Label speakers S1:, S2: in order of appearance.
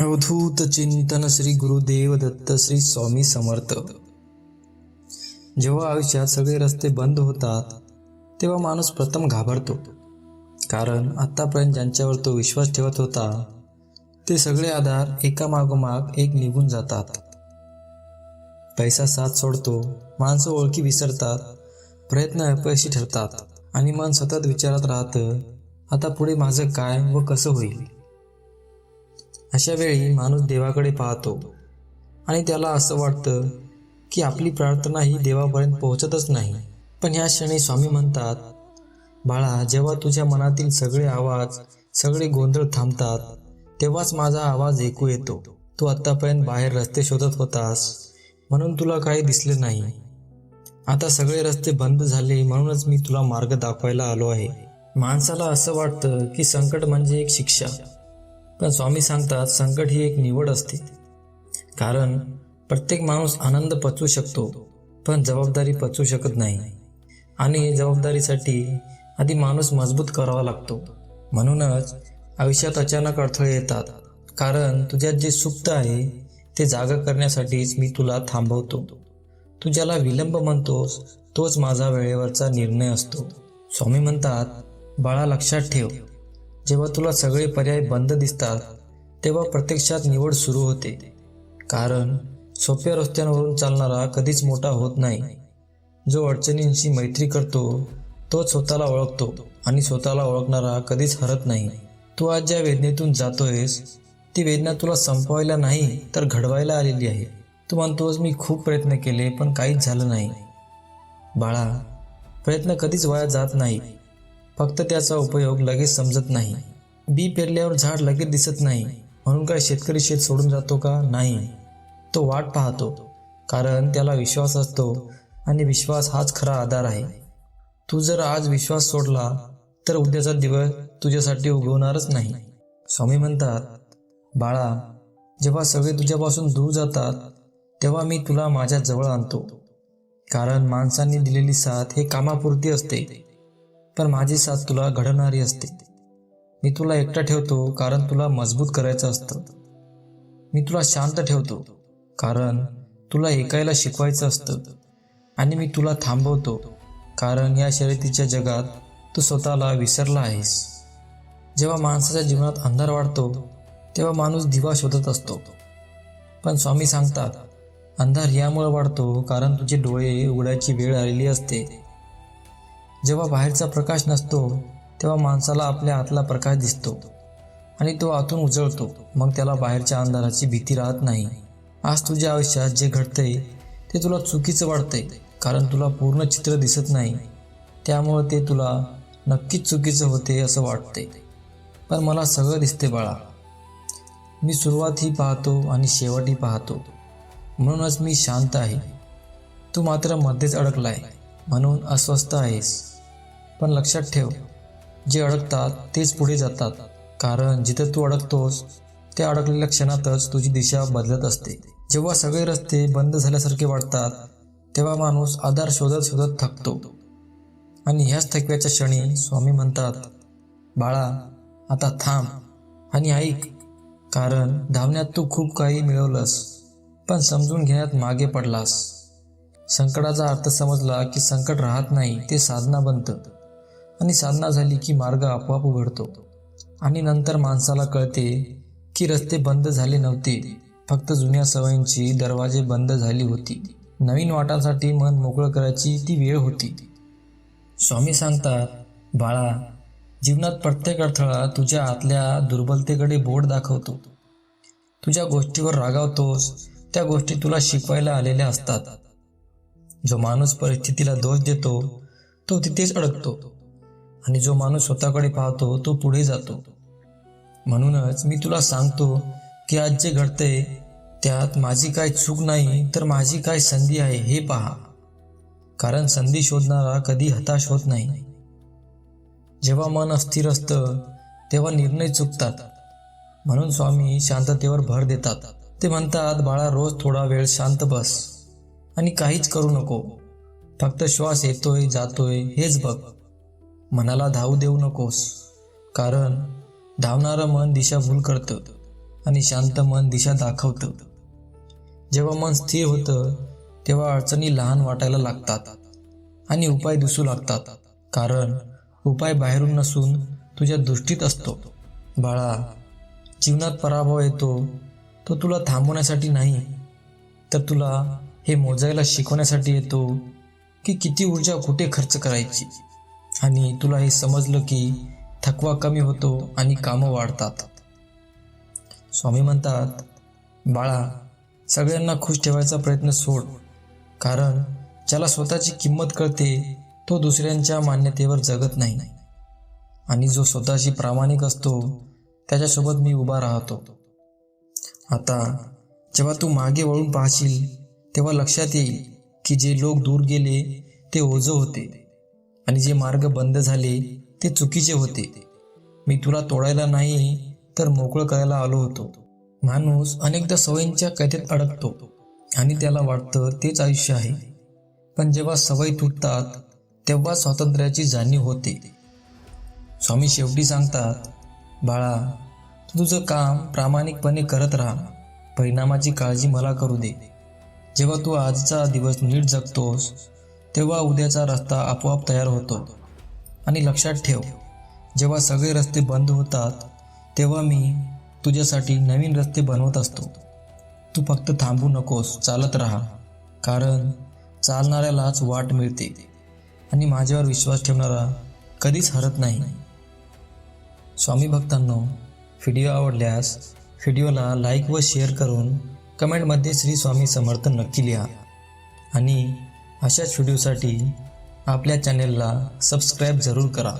S1: अवधूत चिंतन श्री गुरुदेव दत्त श्री स्वामी समर्थ. जेव्हा आयुष्यात सगळे रस्ते बंद होतात तेव्हा माणूस प्रथम घाबरतो. कारण आतापर्यंत ज्यांच्यावर तो विश्वास ठेवत होता ते सगळे आधार एकामागोमाग एक निघून जातात. पैसा साथ सोडतो माणसं ओळखी विसरतात प्रयत्न अपयशी ठरतात आणि मन सतत विचारात राहतं आता पुढे माझं काय व कसं होईल? अशा वेळी माणूस देवाकडे पाहतो. आणि त्याला असं वाटतं की आपली प्रार्थना ही देवापर्यंत पोहोचतच नाही. पण ह्या क्षणी स्वामी म्हणतात बाळा जेव्हा तुझ्या मनातील सगळे आवाज सगळे गोंधळ थांबतात तेव्हाच माझा आवाज ऐकू येतो. तू आत्तापर्यंत बाहेर रस्ते शोधत होतास म्हणून तुला काही दिसले नाही. आता सगळे रस्ते बंद झाले म्हणूनच मी तुला मार्ग दाखवायला आलो आहे. माणसाला असं वाटतं की संकट म्हणजे एक शिक्षा. पण स्वामी सांगतात संकट ही एक निवड असते. कारण प्रत्येक माणूस आनंद पचवू शकतो पण जबाबदारी पचवू शकत नाही. आणि जबाबदारीसाठी आधी माणूस मजबूत करावा लागतो. म्हणूनच आयुष्यात अचानक अडथळे येतात. कारण तुझ्यात जे सुप्त आहे ते जागा करण्यासाठीच मी तुला थांबवतो. तू ज्याला विलंब म्हणतोस तोच माझा वेळेवरचा निर्णय असतो. स्वामी म्हणतात बाळा लक्षात ठेव. जेव्हा तुला सगळे पर्याय बंद दिसतात तेव्हा प्रत्यक्षात निवड सुरू होते. कारण सोप्या रस्त्यांवरून चालणारा कधीच मोठा होत नाही. जो अडचणींशी मैत्री करतो तोच स्वतःला ओळखतो आणि स्वतःला ओळखणारा कधीच हरत नाही. तू आज ज्या वेदनेतून जातोयस ती वेदना तुला संपवायला नाही तर घडवायला आलेली आहे. तू म्हणतोस मी खूप प्रयत्न केले पण काहीच झालं नाही. बाळा प्रयत्न कधीच वाया जात नाही फक्त त्याचा उपयोग लगेच समजत नाही. बी पेरल्यावर झाड लगेच दिसत नाही. म्हणून काय शेतकरी शेत सोडून जातो का? नाही. तो वाट पाहतो. कारण त्याला विश्वास असतो आणि विश्वास हाच खरा आधार आहे. तू जर आज विश्वास सोडला तर उद्याचा दिवस तुझ्यासाठी उगवणारच नाही. स्वामी म्हणतात बाळा जेव्हा सगळे तुझ्यापासून दूर जातात तेव्हा मी तुला माझ्या जवळ आणतो. कारण माणसांनी दिलेली साथ हे कामापुरती असते. पण माझी साथ तुला घडवणारी असते. मी तुला एकटा ठेवतो कारण तुला मजबूत करायचं असतं. मी तुला शांत ठेवतो कारण तुला ऐकायला शिकवायचं असतं. आणि मी तुला थांबवतो कारण या शर्यतीच्या जगात तू स्वतःला विसरला आहेस. जेव्हा माणसाच्या जीवनात अंधार वाढतो तेव्हा माणूस दिवा शोधत असतो. पण स्वामी सांगतात अंधार यामुळे वाढतो कारण तुझे डोळे उघडायची वेळ आलेली असते. जेव्हा बाहेरचा प्रकाश नसतो तेव्हा माणसाला आपल्या आतला प्रकाश दिसतो आणि तो आतून उजळतो. मग त्याला बाहेरच्या अंधाराची भीती राहत नाही. आज तुझ्या आयुष्यात जे घडतंय ते तुला चुकीचं वाटतंय कारण तुला पूर्ण चित्र दिसत नाही. त्यामुळे ते तुला नक्कीच चुकीचं होते असं वाटते पण मला सगळं दिसते बाळा. मी सुरुवातही पाहतो आणि शेवटही पाहतो. म्हणूनच मी शांत आहे. तू मात्र मध्येच अडकलाय. म्हणून अस्वस्थ आहेस. पण लक्षात ठेव जे अडकतात तेच पुढे जातात. कारण जिथं तू अडकतोस त्या अडकलेल्या क्षणातच तुझी दिशा बदलत असते. जेव्हा सगळे रस्ते बंद झाल्यासारखे वाटतात तेव्हा माणूस आधार शोधत शोधत थकतो. आणि ह्याच थकव्याच्या क्षणी स्वामी म्हणतात बाळा आता थांब आणि ऐक. कारण धावण्यात तू खूप काही मिळवलंस पण समजून घेण्यात मागे पडलास. संकटाचा अर्थ समजला की संकट राहत नाही ते साधना बनतं. आणि साधना झाली की मार्ग आपोआप उघडतो. आणि नंतर माणसाला कळते की रस्ते बंद झाले नव्हते. फक्त जुन्या सवयींची दरवाजे बंद झाली होती. नवीन वाटांसाठी मन मोकळं करायची ती वेळ होती. स्वामी सांगतात बाळा जीवनात प्रत्येक अडथळा तुझ्या आतल्या दुर्बलतेकडे बोट दाखवतो. तुझ्या गोष्टीवर रागावतोस त्या गोष्टी तुला शिकवायला आलेल्या असतात. जो माणूस परिस्थितीला दोष देतो तो तिथेच अडकतो. आणि जो माणूस स्वतःकडे पाहतो तो पुढे जातो. म्हणूनच मी तुला सांगतो की आज जे घडते त्यात माझी काय चूक नाही तर माझी काय संधी आहे हे पहा. कारण संधी शोधणारा कधी हताश होत नाही. जेव्हा मन अस्थिर असतं तेव्हा निर्णय चुकतात. म्हणून स्वामी शांततेवर भर देतात. ते म्हणतात बाळा रोज थोडा वेळ शांत बस आणि काहीच करू नको. फक्त श्वास येतोय जातोय हेच बघ. मनाला धावू देऊ नकोस. कारण धावणारं मन दिशाभूल करतं आणि शांत मन दिशा दाखवतं. जेव्हा मन स्थिर होतं तेव्हा अडचणी लहान वाटायला लागतात आणि उपाय दिसू लागतात. कारण उपाय बाहेरून नसून तुझ्या दृष्टीत असतो. बाळा जीवनात पराभव येतो तो तुला थांबवण्यासाठी नाही. तर तुला हे मोजायला शिकवण्यासाठी येतो की किती ऊर्जा कुठे खर्च करायची? आणि तुला हे समजलं की थकवा कमी होतो आणि कामं वाढतात. स्वामी म्हणतात बाळा सगळ्यांना खुश ठेवायचा प्रयत्न सोड. कारण ज्याला स्वतःची किंमत कळते तो दुसऱ्यांच्या मान्यतेवर जगत नाही. आणि जो स्वतःशी प्रामाणिक असतो त्याच्यासोबत मी उभा राहतो. आता जेव्हा तू मागे वळून पाहशील तेव्हा लक्षात येईल की जे लोक दूर गेले ते ओझं होते. आणि जे मार्ग बंद झाले ते चुकीचे होते. मी तुला तोडायला नाही तर मोकळं करायला आलो होतो. माणूस अनेकदा सवयींच्या कैदेत अडकतो आणि त्याला वाटतं तेच आयुष्य आहे. पण जेव्हा सवयी तुटतात तेव्हा स्वातंत्र्याची जाणीव होते. स्वामी शेवटी सांगतात बाळा तू तुझं काम प्रामाणिकपणे करत राहा. परिणामाची काळजी मला करू दे. जेव्हा तू आजचा दिवस नीट जगतोस तेव्हा उद्याचा रस्ता आपोआप तयार होतो. आणि लक्षात ठेव जेव्हा सगळे रस्ते बंद होतात तेव्हा मी तुझ्यासाठी नवीन रस्ते बनवत असतो. तू फक्त थांबू नकोस चालत राहा. कारण चालणाऱ्यालाच वाट मिळते. आणि माझ्यावर विश्वास ठेवणारा कधीच हरत नाही. स्वामी भक्तांनो व्हिडिओ आवडल्यास व्हिडिओला लाईक व शेअर करून कमेंटमध्ये श्री स्वामी समर्थ नक्की लिहा. आणि अशाच व्हिडिओसाठी आपल्या चॅनेलला सबस्क्राईब जरूर करा.